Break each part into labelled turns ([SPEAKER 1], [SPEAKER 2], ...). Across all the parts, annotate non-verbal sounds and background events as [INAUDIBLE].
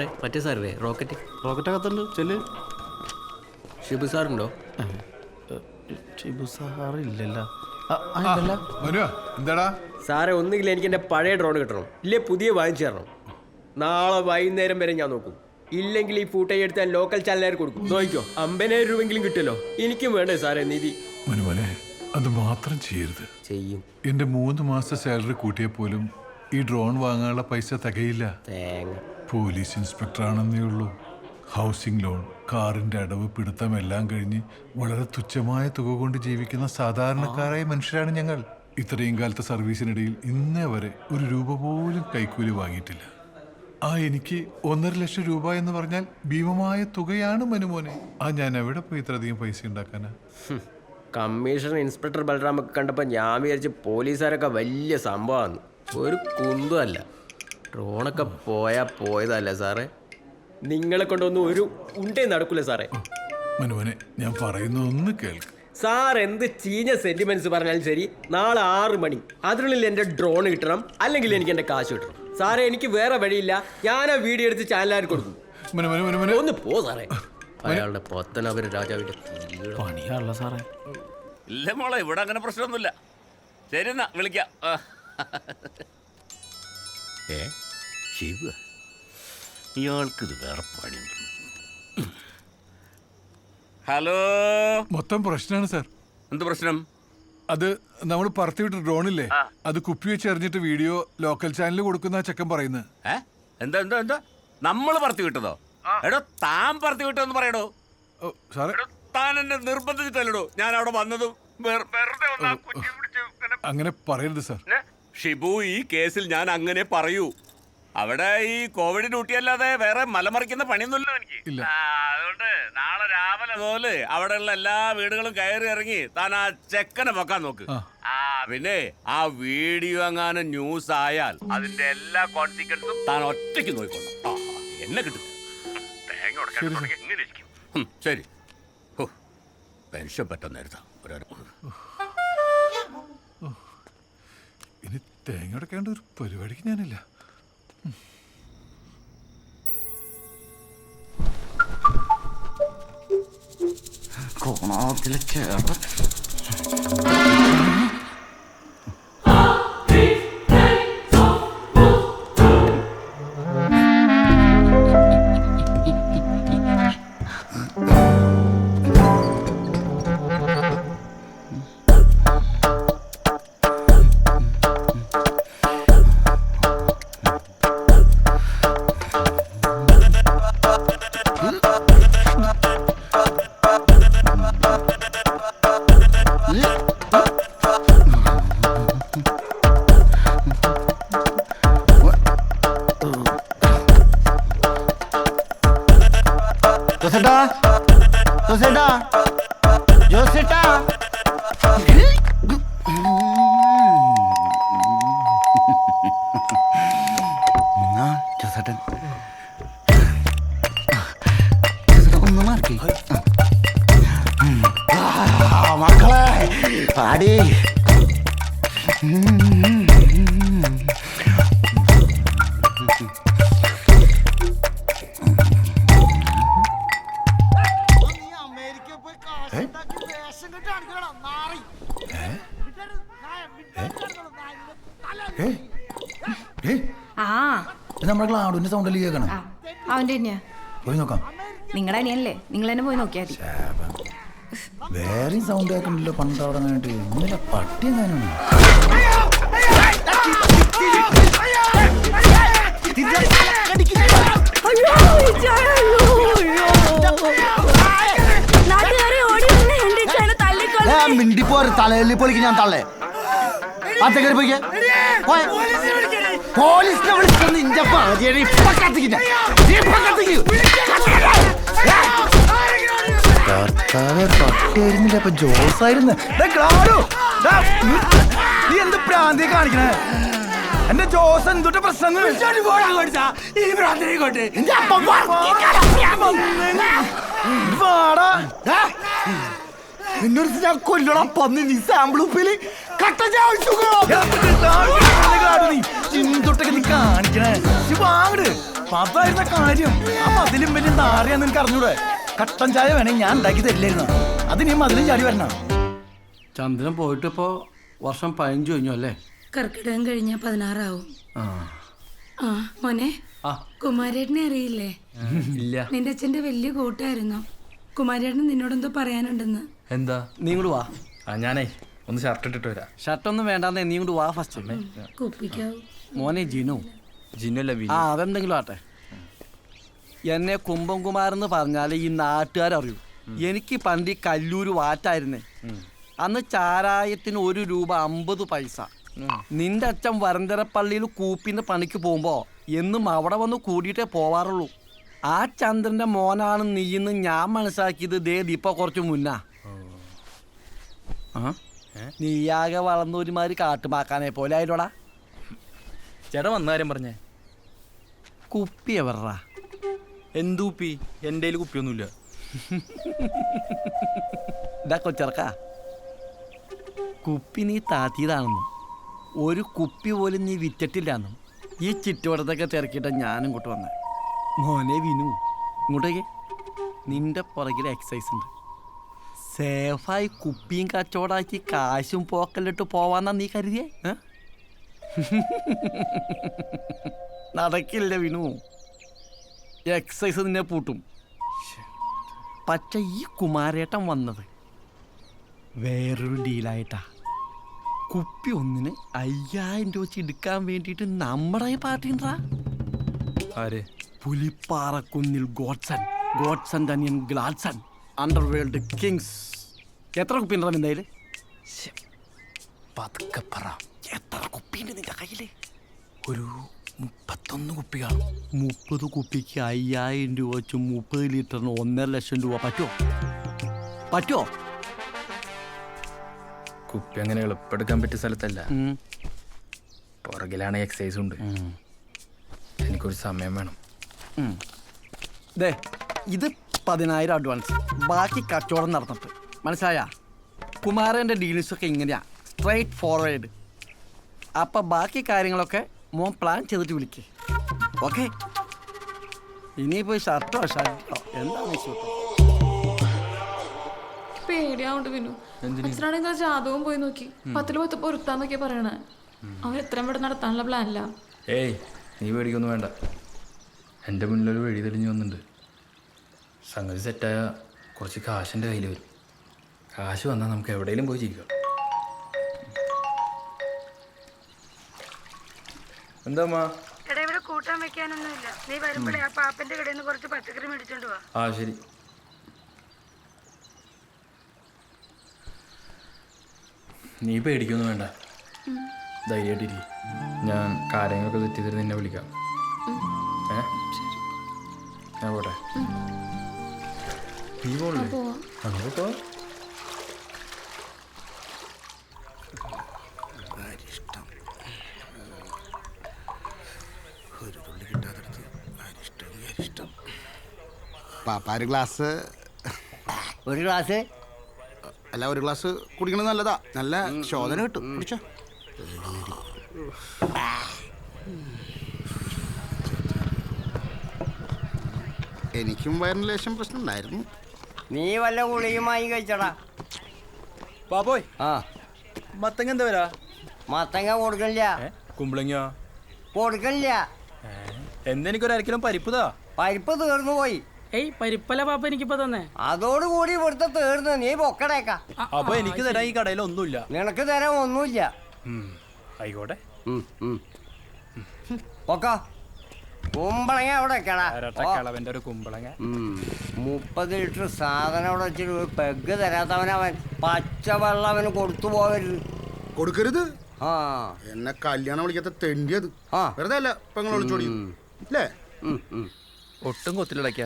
[SPEAKER 1] സാറേ മറ്റേ സാറേ റോക്കറ്റ്.
[SPEAKER 2] റോക്കറ്റ് അകത്തുണ്ട് ചെല്ല്.
[SPEAKER 1] ഷിബു സാറുണ്ടോ?
[SPEAKER 2] ഷിബു
[SPEAKER 3] സാറില്ല എന്താടാ?
[SPEAKER 1] സാറേ ഒന്നുകിൽ എനിക്ക് എന്റെ പഴയ ഡ്രോൺ കിട്ടണം. ഇല്ലേ പുതിയ വാങ്ങിച്ചു തരണം. നാളെ വൈകുന്നേരം വരെ ഞാൻ നോക്കും. ഇല്ലെങ്കിൽ ഈ ഫൂട്ടേജ് എടുത്ത് ഞാൻ ലോക്കൽ ചാനലുകാർ കൊടുക്കും. നോക്കിക്കോ അമ്പതിനായിരം രൂപയെങ്കിലും കിട്ടുമല്ലോ. എനിക്കും വേണ്ടേ സാറേ നിധി?
[SPEAKER 3] മനുമോനെ അത് മാത്രം ചെയ്യരുത്.
[SPEAKER 1] ചെയ്യും.
[SPEAKER 3] എന്റെ മൂന്ന് മാസത്തെ സാലറി കൂട്ടിയാൽ പോലും ഈ ഡ്രോൺ വാങ്ങാനുള്ള പൈസ തികയില്ല.
[SPEAKER 1] തേങ്ങ.
[SPEAKER 3] പോലീസ് ഇൻസ്പെക്ടർ ആണെന്നേ ഉള്ളൂ. ഹൗസിംഗ് ലോൺ കാറിന്റെ അടവ് പിടുത്തം എല്ലാം കഴിഞ്ഞ് വളരെ തുച്ഛമായ തുക കൊണ്ട് ജീവിക്കുന്ന സാധാരണക്കാരായ മനുഷ്യരാണ് ഞങ്ങൾ. ഇത്രയും കാലത്തെ സർവീസിനിടയിൽ ഇന്നേ വരെ ഒരു രൂപ പോലും കൈക്കൂലി വാങ്ങിയിട്ടില്ല. ആ എനിക്ക് ഒന്നര ലക്ഷം രൂപ എന്ന് പറഞ്ഞാൽ ഭീമമായ തുകയാണ് മനുമോനെ. ആ ഞാൻ എവിടെ പോയി ഇത്രയധികം പൈസ ഉണ്ടാക്കാനാ?
[SPEAKER 1] കമ്മീഷണർ ഇൻസ്പെക്ടർ ബലറാമൊക്കെ കണ്ടപ്പോൾ ഞാൻ വിചാരിച്ച് പോലീസുകാരൊക്കെ വലിയ സംഭവമാണ് ഒരു കുന്തമല്ല ഡ്രോണൊക്കെ പോയാ പോയതല്ല സാറേ? നിങ്ങളെ കൊണ്ടൊന്നും ഒരു ഉണ്ടേ നടക്കൂല സാറേ.
[SPEAKER 3] മനുവനെ ഞാൻ പറയുന്ന ഒന്ന് കേൾക്ക്.
[SPEAKER 1] സാർ എന്ത് ചീഞ്ഞ സെന്റിമെന്റ്സ് പറഞ്ഞാലും ശരി നാളെ ആറ് മണി. അതിനുള്ളിൽ എന്റെ ഡ്രോൺ കിട്ടണം അല്ലെങ്കിൽ എനിക്ക് എന്റെ കാശ് കിട്ടണം. സാറേ എനിക്ക് വേറെ വഴിയില്ല. ഞാൻ ആ വീഡിയോ എടുത്ത് ചാനലാർ കൊടുക്കും?
[SPEAKER 3] മനു മനു മനു മനു
[SPEAKER 1] ഒന്ന് പോ സാറേ. അയാളുടെ പത്തനപുര രാജാവിന്റെ
[SPEAKER 2] പണിയാണല്ലോ സാറേ.
[SPEAKER 4] ഇല്ല മോളെ ഇവിടെ അങ്ങനെ പ്രശ്നമൊന്നുമില്ല. ശരി എന്നാ വിളിക്കാം. ഏ? ശിവ. ഇയാൾക്കിത് വേറെ പണിയുണ്ട്. ഹലോ?
[SPEAKER 3] മൊത്തം പ്രശ്നമാണ് സാർ.
[SPEAKER 4] എന്ത് പ്രശ്നം?
[SPEAKER 3] അത് നമ്മൾ പറത്തിവിട്ട ഡ്രോണില്ലേ? അത് കുപ്പി വെച്ച് എറിഞ്ഞിട്ട് വീഡിയോ ലോക്കൽ ചാനലിൽ കൊടുക്കുന്ന ചെക്കൻ പറയുന്നത്.
[SPEAKER 4] ഏ? എന്താ എന്താ എന്താ? നമ്മൾ പറത്തി വിട്ടതോ? എടോ താൻ പറത്തി വിട്ടതെന്ന് പറയടോ.
[SPEAKER 3] സാറേ.
[SPEAKER 4] എടോ താൻ എന്നെ നിർബന്ധിച്ചിട്ടല്ലടോ. ഞാൻ അവിടെ വന്നതും വെറുതെ
[SPEAKER 3] അങ്ങനെ പറയരുത് സാർ?
[SPEAKER 4] ഷിബു ഈ കേസിൽ ഞാൻ അങ്ങനെ പറയൂ. അവിടെ ഈ കോവിഡ് ഡ്യൂട്ടി അല്ലാതെ വേറെ മലമറിക്കുന്ന പണിയൊന്നുമില്ല എനിക്ക്. അതുകൊണ്ട് നാളെ രാവിലെ പോലെ അവിടെയുള്ള എല്ലാ വീടുകളും കയറി ഇറങ്ങി താൻ ആ ചെക്കനെ വെക്കാൻ നോക്ക്.
[SPEAKER 3] ആ.
[SPEAKER 4] പിന്നെ ആ വീഡിയോ അങ്ങനെ ന്യൂസ് ആയാൽ അതിന്റെ എല്ലാ കോൺസിക്വൻസും താൻ ഒറ്റയ്ക്ക് നോക്കിക്കൊള്ളു ആ എന്നെ കിട്ടും. തേങ്ങ
[SPEAKER 3] ശരി,
[SPEAKER 4] ഇരിക്കും? പെൻഷൻ പറ്റാൻ നേരത്താ.
[SPEAKER 3] ഇനി തേങ്ങ അടക്കേണ്ട ഒരു പരിപാടിക്ക് ഞാനില്ല.
[SPEAKER 2] കോണാത്തിലെ ചേട്ട ജോസേട്ടൻ. ജോസേട്ടാ, ഒന്ന് മാറി മക്കളെ പാടി.
[SPEAKER 5] ആ.
[SPEAKER 2] നമ്മുടെ സൗണ്ട് കേൾക്കണം?
[SPEAKER 5] ആ, അവന്റെ തന്നെയാ.
[SPEAKER 2] പോയി നോക്കാം.
[SPEAKER 5] നിങ്ങളുടെ അനിയനല്ലേ നിങ്ങൾ തന്നെ പോയി നോക്കിയാൽ മതി.
[SPEAKER 2] വേറെയും സൗണ്ട് കേൾക്കണ്ടല്ലോ പണ്ട് അവിടെ നിന്നിട്ട്. ഇന്നലെ പട്ടി എങ്ങാനും മിണ്ടിപ്പോ തലയിൽ പൊളിക്ക് ഞാൻ തള്ളേ. അത്തേക്കറി പോയിക്കേ. പോയെ. പോലീസിനെ വിളിച്ചൊന്ന് ഇഞ്ച പാതിയാണ് ഇപ്പൊ കത്തിക്കില്ല ഇപ്പൊ കത്തിക്കും കർത്താവെ പട്ടിയായിരുന്നില്ല അപ്പൊ ജോസായിരുന്നു നീ എന്ത് പ്രാന്തി കാണിക്കണേ? എന്റെ ജോസ് എന്തുട്ട് പ്രശ്നം എന്നോട് ഞാൻ കൊല്ലണം. പന്നി നീ സാമ്പിൾ ഉപ്പിൽ കട്ട ചാവിച്ചു നീ. ചിന്തൊട്ടൊക്കെ നീ കാണിക്കണേ. വാങ്ങട് അപ്പൊ കാര്യം. അപ്പൊ അതിലും വലിയ നാറിയാ നിനക്ക് അറിഞ്ഞൂടെ? കട്ടൻ ചായ വേണേ ഞാൻ ഉണ്ടാക്കി തരില്ലായിരുന്നു? അത് നീ മതിലും ചാടി വരണം.
[SPEAKER 6] ചന്ദ്രൻ പോയിട്ട് ഇപ്പോ വർഷം പതിനഞ്ചു കഴിഞ്ഞു അല്ലേ?
[SPEAKER 7] കർക്കിടകം കഴിഞ്ഞ പതിനാറാവും.
[SPEAKER 6] ആ.
[SPEAKER 7] ആ മോനെ
[SPEAKER 6] ആ.
[SPEAKER 7] കുമാരേട്ടനെ അറിയില്ലേ?
[SPEAKER 6] ഇല്ല.
[SPEAKER 7] നിന്റെ അച്ഛന്റെ വലിയ കൂട്ടായിരുന്നു. കുമാരേട്ടൻ നിന്നോടെന്തോ പറയാനുണ്ടെന്ന്.
[SPEAKER 6] എന്താ? നീ ഇങ്ങോട്ട് വാ.
[SPEAKER 8] ആ ഞാനേ ഒന്ന് ഷർട്ട് ഇട്ടിട്ട് വരാം.
[SPEAKER 6] ഷർട്ടൊന്നും വേണ്ടാന്നേ നീ ഇങ്ങോട്ട് വാ ഫസ്റ്റ് മോനെ ജിനു.
[SPEAKER 8] ജിന്നല്ല
[SPEAKER 6] ആ അതെന്തെങ്കിലും ആട്ടെ. എന്നെ കുംഭം കുമാരെന്ന് പറഞ്ഞാൽ ഈ നാട്ടുകാരറിയൂ. എനിക്ക് പണ്ട് ഈ കല്ലൂര് വാറ്റായിരുന്നേ. അന്ന് ചാരായത്തിന് ഒരു രൂപ അമ്പത് പൈസ. നിന്റെ അച്ഛൻ വരന്തരപ്പള്ളിയിൽ കൂപ്പിന്റെ പണിക്ക് പോകുമ്പോ എന്നും അവിടെ വന്ന് കൂടിയിട്ടേ പോവാറുള്ളൂ. ആ ചന്ദ്രന്റെ മോനാണ് നീയെന്ന് ഞാൻ മനസ്സിലാക്കിയത് ദേ ഇപ്പൊ കുറച്ച് മുന്നാ? നീയാകെ വളർന്ന ഒരുമാതിരി കാട്ടുമാക്കാനെ പോലെ ആയിരോടാ
[SPEAKER 8] ചേട്ടാ വന്ന കാര്യം പറഞ്ഞേ.
[SPEAKER 6] കുപ്പി എവറാ
[SPEAKER 8] എന്ത് കുപ്പി? എന്റെ കയ്യിൽ കുപ്പിയൊന്നുമില്ല. [LAUGHS]
[SPEAKER 6] ഇതാ കൊച്ചിറക്ക കുപ്പി നീ താത്തിയതാണെന്നും ഒരു കുപ്പി പോലും നീ വിറ്റിട്ടില്ലാന്നും ഈ ചുറ്റുവട്ടത്തൊക്കെ തിരക്കിയിട്ട ഞാനും ഇങ്ങോട്ട് വന്നേ. മോനെ വിനു ഇങ്ങോട്ടേക്ക്. നിന്റെ പുറകിൽ എക്സസൈസ് ഉണ്ട്. സേഫായി കുപ്പിയും കച്ചവടാക്കി കാശും പോക്കലിട്ട് പോവാന്നാ നീ കരുതിയേ? നടക്കില്ല വിനു. എക്സസൈസ് നിന്നെ പൂട്ടും. പക്ഷെ ഈ കുമാരേട്ടൻ വന്നത് വേറൊരു ഡീലായിട്ടാ. കുപ്പി ഒന്നിന് അയ്യായിരം രൂപ വെച്ച് എടുക്കാൻ വേണ്ടിയിട്ട് നമ്മുടെ പാർട്ടിണ്ടാ?
[SPEAKER 8] പാർട്ടി
[SPEAKER 6] പുലിപ്പാറക്കുന്നിൽ ഗോഡ്സൺ. ഗോഡ്സൺ തനിയൻ ഗ്ലാഡ്സൺ. അണ്ടർ വേൾഡ് കിങ്സ് എത്ര കുപ്പി ഉണ്ടാ എന്തായാലും
[SPEAKER 8] പതുക്കെ പറ.
[SPEAKER 6] എത്ര കുപ്പിയുണ്ട് നിന്റെ കയ്യിൽ
[SPEAKER 8] ഒരു മുപ്പത്തൊന്ന് കുപ്പി കാണും
[SPEAKER 6] മുപ്പത് കുപ്പിക്ക് അയ്യായിരം രൂപ വെച്ച് മുപ്പത് ലിറ്ററിന് ഒന്നര ലക്ഷം രൂപ പറ്റുമോ പറ്റുമോ
[SPEAKER 8] കുപ്പി അങ്ങനെ എളുപ്പെടുക്കാൻ പറ്റിയ സ്ഥലത്തല്ല. പുറകിലാണ് എക്സസൈസ് ഉണ്ട്. എനിക്കൊരു സമയം വേണം.
[SPEAKER 6] ഇത് പതിനായിരം അഡ്വാൻസ് ബാക്കി കച്ചവടം നടന്നിട്ട്. മനസ്സിലായ? കുമാരന്റെ ഡീൽസൊക്കെ ഇങ്ങനെയാ. സ്ട്രൈറ്റ് ഫോർവേഡ് അപ്പം ബാക്കി കാര്യങ്ങളൊക്കെ മോൻ പ്ലാൻ ചെയ്തിട്ട് വിളിക്കേ. ഓക്കെ ഇനിയിപ്പോൾ ഷർട്ടോ ഷർട്ടോ എന്താണ്
[SPEAKER 9] പേടിയാവുണ്ട് വിനു. അച്ഛനാണെങ്കിൽ ജാതകവും പോയി നോക്കി. പത്തിൽ പത്ത് നോക്കിയാ പറയണേ. അവൻ എത്രയും പെട്ടെന്ന് നടത്താനുള്ള പ്ലാനില്ല
[SPEAKER 8] ഏയ് നീ പേടിക്കൊന്നും വേണ്ട. എന്റെ മുന്നിലൊരു വഴി തെളിഞ്ഞു വന്നിട്ടുണ്ട്. സംഗതി സെറ്റായ കുറച്ച് കാശിന്റെ കയ്യിൽ വരും. കാശ് വന്നാൽ നമുക്ക് എവിടെയെങ്കിലും പോയി ജീവിക്കാം. എന്താ
[SPEAKER 7] ഇവിടെ കൂട്ടാൻ വെക്കാനൊന്നുമില്ല നീ വരുമ്പോഴേ ആ പാപ്പന്റെ കടയിൽ നിന്ന് കുറച്ച് പച്ചക്കറി മേടിച്ചോണ്ട്
[SPEAKER 8] ആ ശരി. നീ പേടിക്കൊന്നും വേണ്ട. ധൈര്യമായിട്ടിരിക്കും ഞാൻ കാര്യങ്ങളൊക്കെ തെറ്റി തരുന്ന നിന്നെ വിളിക്കാം. ഏ? ഞാൻ പോട്ടെ. നീ പോണില്ലേ അങ്ങനെ പോ
[SPEAKER 2] ഒരു ഗ്ലാസ്.
[SPEAKER 10] ഒരു ഗ്ലാസ്?
[SPEAKER 2] അല്ല ഒരു ഗ്ലാസ് കുടിക്കണത് നല്ലതാ. നല്ല ശോധന കിട്ടും. കുടിച്ചോ. എനിക്കും വയറിന് ലേശം പ്രശ്നം ഉണ്ടായിരുന്നു
[SPEAKER 10] നീ വല്ല ഗുളികയുമായി കഴിച്ചടാ.
[SPEAKER 8] പാപ്പോയ്
[SPEAKER 10] ആ.
[SPEAKER 8] മത്തങ്ങ എന്താ വരാ
[SPEAKER 10] മത്തങ്ങ കൊടുക്കണില്ല.
[SPEAKER 8] കുമ്പളങ്ങ
[SPEAKER 10] കൊടുക്കണില്ല.
[SPEAKER 8] എന്തെനിക്കൊരു അരക്കിലും പരിപ്പുതാ?
[SPEAKER 10] പരിപ്പ് തീർന്നു പോയി.
[SPEAKER 11] ഏയ് പരിപ്പല പാപ്പ എനിക്കിപ്പോ തന്നെ.
[SPEAKER 10] അതോടുകൂടി ഇവിടുത്തെ തീർന്നു. നീ പൊക്കടേക്ക.
[SPEAKER 8] അപ്പൊ എനിക്ക് തരാൻ ഈ കടയിൽ ഒന്നുമില്ല.
[SPEAKER 10] നിനക്ക് തരാൻ ഒന്നുമില്ല.
[SPEAKER 8] ആയിക്കോട്ടെ.
[SPEAKER 10] പൊക്ക. കുമ്പളങ്ങ അവിടെ വെക്കടാ.
[SPEAKER 8] കളവന്റെ ഒരു കുമ്പളങ്ങ.
[SPEAKER 10] മുപ്പത് ലിറ്റർ സാധനം അവിടെ വെച്ചിട്ട് ഒരു പെഗ് തരാത്തവനവൻ പച്ചവെള്ളം അവന് കൊടുത്തു പോകരുത്
[SPEAKER 2] കൊടുക്കരുത്?
[SPEAKER 10] ആ.
[SPEAKER 2] എന്നെ കല്യാണം വിളിക്കാത്ത തെണ്ടിയത്.
[SPEAKER 10] ആ.
[SPEAKER 2] വെറുതെ അല്ല പെങ്ങൾ വിളിച്ചോടി അല്ലേ.
[SPEAKER 8] ഒട്ടും കൊത്തില്ലടയ്ക്ക.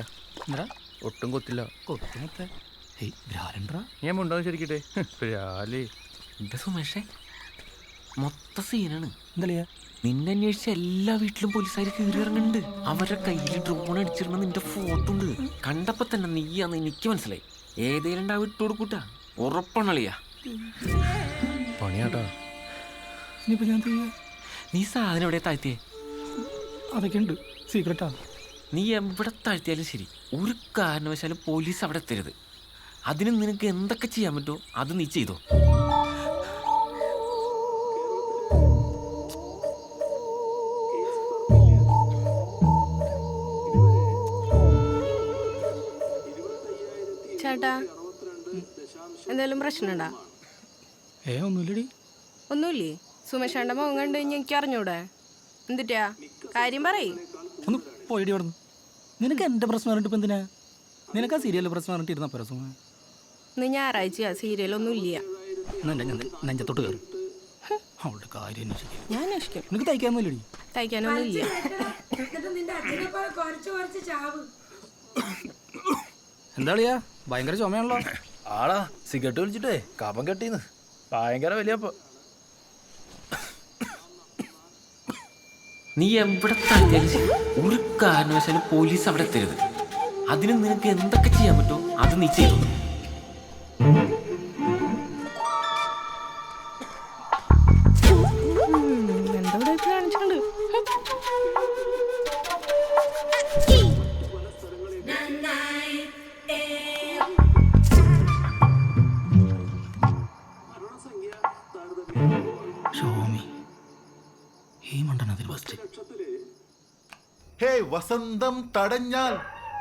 [SPEAKER 8] ഒട്ടും കൊത്തില്ല. ഞാൻ മുണ്ടോ ശരിക്കട്ടെ
[SPEAKER 1] സുമേഷേ മൊത്ത സീനാണ് എന്താ നിന്നെ അന്വേഷിച്ച എല്ലാ വീട്ടിലും പോലീസുകാർ കയറി ഇറങ്ങുന്നുണ്ട് അവരുടെ കയ്യിൽ ഡ്രോൺ അടിച്ചിരുന്ന നിന്റെ ഫോട്ടോ ഉണ്ട്. കണ്ടപ്പോ തന്നെ നീയാന്ന് എനിക്ക് മനസ്സിലായി. ഏതേലും ഉണ്ടാവും ഇട്ട് കൊടുക്കൂട്ടാ. ഉറപ്പണളിയാ
[SPEAKER 8] പണിയാട്ടാ.
[SPEAKER 11] ഇനിയിപ്പോ ഞാൻ ചെയ്യാ.
[SPEAKER 1] നീ സാധനം എവിടെ താഴ്ത്തിയേ?
[SPEAKER 11] അതൊക്കെ ഉണ്ട്. സീക്രട്ടാ
[SPEAKER 12] നീ എവിടെ താഴ്ത്തിയാലും ശരി. ഒരു കാരണവശാലും പോലീസ് അവിടെ എത്തരുത്. അതിന് നിനക്ക് എന്തൊക്കെ ചെയ്യാൻ പറ്റുമോ അത് നീ ചെയ്തോ.
[SPEAKER 5] പ്രശ്നമുണ്ടാ?
[SPEAKER 11] ഏ ഒന്നുമില്ലടി.
[SPEAKER 5] ഒന്നുമില്ലേ? മുഖം കണ്ടു കഴിഞ്ഞാൽ എനിക്ക് അറിഞ്ഞൂടെ. എന്തിട്ടാ? കാര്യം പറയ്.
[SPEAKER 11] ഒന്ന് പോയിടി അവിടെ നിനക്ക് എന്റെ പ്രശ്നം പറഞ്ഞിട്ട് ഇപ്പം എന്തിനാ? നിനക്ക് ആ സീരിയലിൽ പ്രശ്നം പറഞ്ഞിട്ട് ഇരുന്ന പരസ്യം
[SPEAKER 5] ഇന്ന് ഞായറാഴ്ച സീരിയലൊന്നും ഇല്ല.
[SPEAKER 11] എന്റെ ഞാൻ നെഞ്ചത്തോട്ട് കയറും. അവളുടെ കാര്യം അന്വേഷിക്കും.
[SPEAKER 5] ഞാൻ അന്വേഷിക്കും.
[SPEAKER 11] നിനക്ക് തയ്ക്കാന്നല്ലടി
[SPEAKER 5] തയ്ക്കാനൊന്നും ഇല്ല.
[SPEAKER 7] നിന്റെ അച്ഛനെ പോലെ കുറച്ച് കുറച്ച് ചാവ്.
[SPEAKER 11] എന്താളിയാ ഭയങ്കര ചുമയാണല്ലോ.
[SPEAKER 8] ആടാ സിഗരറ്റ് വലിച്ചിട്ടേ കപം കെട്ടീന്ന്. ഭയങ്കര വലിയപ്പോ.
[SPEAKER 12] നീ എവിടെ ഒരു കാരണവശാലും പോലീസ് അവിടെ എത്തരുത് അതിന് നിനക്ക് എന്തൊക്കെ ചെയ്യാൻ പറ്റുമോ അത് നീ ചെയ്തോ
[SPEAKER 13] ഹേ വസന്തം തടഞ്ഞാൽ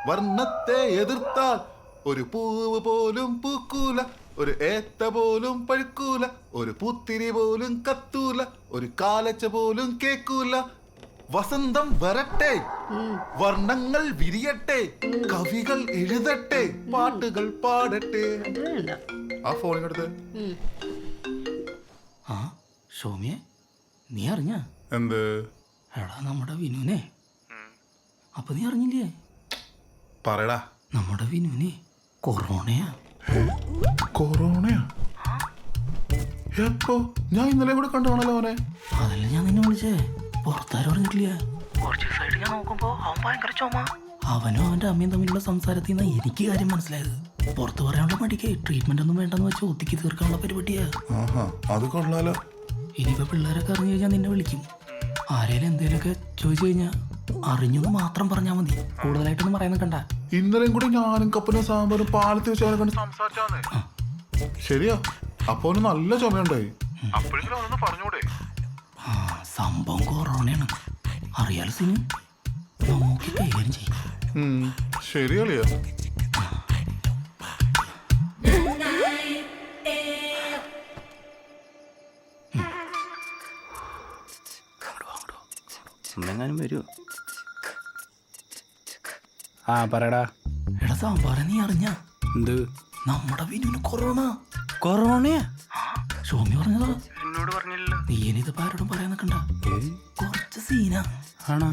[SPEAKER 13] വർണത്തെ എതിർത്താൽ ഒരു പൂവ് പോലും പൂക്കൂല ഒരു ഏത്ത പോലും പഴുക്കൂല ഒരു പൂത്തിരി പോലും കത്തൂല ഒരു കാലച്ച പോലും കേക്കൂല. വസന്തം വരട്ടെ വർണങ്ങൾ വിരിയട്ടെ കവികൾ എഴുതട്ടെ പാട്ടുകൾ പാടട്ടെ. ആ ഫോണിനടുത്ത്
[SPEAKER 11] ആ സോമിയെ നീ അറിഞ്ഞ?
[SPEAKER 13] എന്ത്?
[SPEAKER 11] എടാ നമ്മുടെ വിനുവിനെ. അപ്പൊ നീ അറിഞ്ഞില്ലേ?
[SPEAKER 13] പറയടാ.
[SPEAKER 11] നമ്മുടെ വിനുവിനെ കൊറോണയാ.
[SPEAKER 13] കൊറോണയാ? എപ്പോ? ഞാൻ ഇന്നലെ ഇവിടെ കണ്ടാണല്ലോ അവനെ
[SPEAKER 11] അതല്ല ഞാൻ നിന്നെ വിളിച്ചേ. പുറത്താരും അറിഞ്ഞിട്ടില്ല. കുറച്ച് ദിവസമായിട്ട് ഞാൻ നോക്കുമ്പോ അവൻ ഭയങ്കര ചുമ. അവനും അവന്റെ അമ്മയും തമ്മിലുള്ള സംസാരത്തിൽ നിന്നാ എനിക്ക് കാര്യം മനസ്സിലായത്. പുറത്ത് പറയാനുള്ള മടിക്ക് ട്രീറ്റ്മെന്റ് ഒന്നും വേണ്ടെന്ന് വെച്ച് ഒത്തിക്ക് തീർക്കാനുള്ള പരിപാടിയാ.
[SPEAKER 13] ആഹാ അത് കൊള്ളാലോ.
[SPEAKER 11] ഇനിയിപ്പോ പിള്ളേരൊക്കെ അറിഞ്ഞു കഴിഞ്ഞാൽ നിന്നെ വിളിക്കും. ആരേലും എന്തേലൊക്കെ ചോദിച്ചു കഴിഞ്ഞാൽ അറിഞ്ഞെന്ന് മാത്രം പറഞ്ഞാൽ മതി. കൂടുതലായിട്ടൊന്നും പറയാൻ നിൽക്കണ്ട.
[SPEAKER 13] ഇന്നലെയും കൂടി ഞാനും കപ്പനും സാമ്പാറും പാലത്തിൽ വെച്ച് അവനെ കണ്ട് സംസാരിച്ചാന്ന്. ശരിയാ. അപ്പൊ അവന് നല്ല ചുമയുണ്ടായി. അപ്പോഴെങ്കിലും അവനൊന്ന് പറഞ്ഞൂടെ?
[SPEAKER 11] ആ സംഭവം കൊറോണയാണ്. അറിയാലോ സിനു? നോക്കി കൈകാര്യം ചെയ്യും.
[SPEAKER 13] ഉം,
[SPEAKER 14] എന്നെങ്ങാനും വരുമോ
[SPEAKER 11] ആ പറടാ എടാ പറഞ്ഞ നീ അറിഞ്ഞ?
[SPEAKER 14] എന്ത്?
[SPEAKER 11] നമ്മുടെ വിനുവിന് കൊറോണ.
[SPEAKER 14] കൊറോണയാ
[SPEAKER 11] സോമി പറഞ്ഞതാ. എന്നോട് പറഞ്ഞില്ല നീ ഇനിത് ആരോടും പറയാൻ നിൽക്കണ്ട കുറച്ച് സീനാ.
[SPEAKER 14] ആണോ?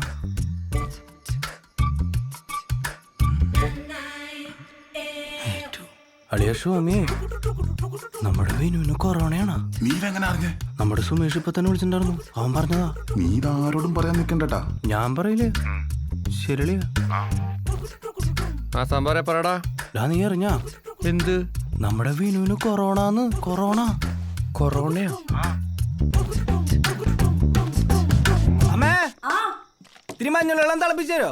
[SPEAKER 14] അളിയ സ്വാമിയെ നമ്മുടെ വിനുവിന് കൊറോണയാണോ?
[SPEAKER 13] നീ ഇതെങ്ങനെ അറിഞ്ഞേ?
[SPEAKER 14] നമ്മുടെ സുമേഷ് ഇപ്പൊ തന്നെ വിളിച്ചിട്ടുണ്ടായിരുന്നു. അവൻ പറഞ്ഞതാ.
[SPEAKER 13] നീ ഇതാരോടും പറയാൻ നിൽക്കണ്ടട്ടാ
[SPEAKER 14] ഞാൻ പറയില്ലേ? ശരിളിയ
[SPEAKER 15] ആ സാമ്പാറെ പറടാ.
[SPEAKER 14] ഡാ നീ അറിഞ്ഞാ?
[SPEAKER 15] എന്ത്?
[SPEAKER 14] നമ്മുടെ വിനുവിന് കൊറോണന്ന് കൊറോണ.
[SPEAKER 15] കൊറോണയാ.
[SPEAKER 14] അമ്മേ ഇത്തിരി മഞ്ഞൾ വെള്ളം തിളപ്പിച്ചു തരോ